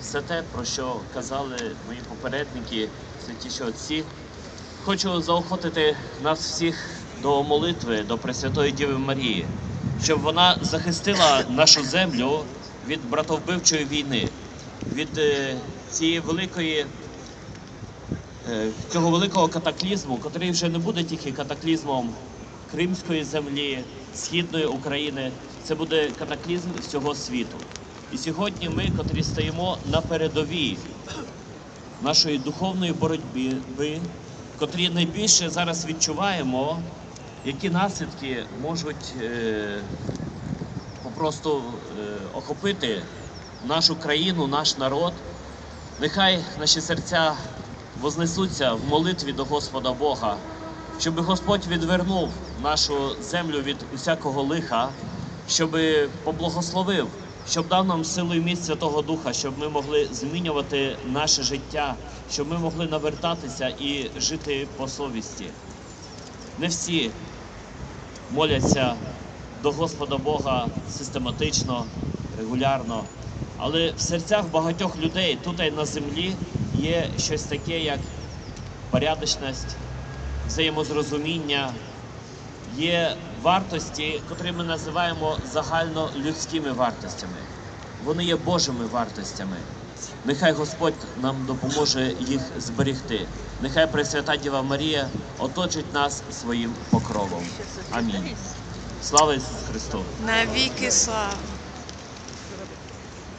все те, про що казали мої попередники, святіші отці. Хочу заохотити нас всіх до молитви до Пресвятої Діви Марії, щоб вона захистила нашу землю від братовбивчої війни, від е, цієї великої, е, цього великого катаклізму, який вже не буде тільки катаклізмом Кримської землі, Східної України. Це буде катаклізм всього світу. І сьогодні ми, котрі стоїмо на передовій нашої духовної боротьби, котрі найбільше зараз відчуваємо, які наслідки можуть е, попросту е, охопити нашу країну, наш народ. Нехай наші серця вознесуться в молитві до Господа Бога, щоб Господь відвернув нашу землю від усякого лиха, щоб поблагословив, щоб дав нам силу і міць Святого Духа, щоб ми могли змінювати наше життя, щоб ми могли навертатися і жити по совісті. Не всі моляться до Господа Бога систематично, регулярно. Але в серцях багатьох людей тут і на землі є щось таке, як порядочність, взаємозрозуміння, є вартості, котрі ми називаємо загальнолюдськими вартостями. Вони є Божими вартостями. Нехай Господь нам допоможе їх зберегти. Нехай Пресвята Діва Марія оточить нас своїм покровом. Амінь. Слава Ісусу Христу! Навіки слава.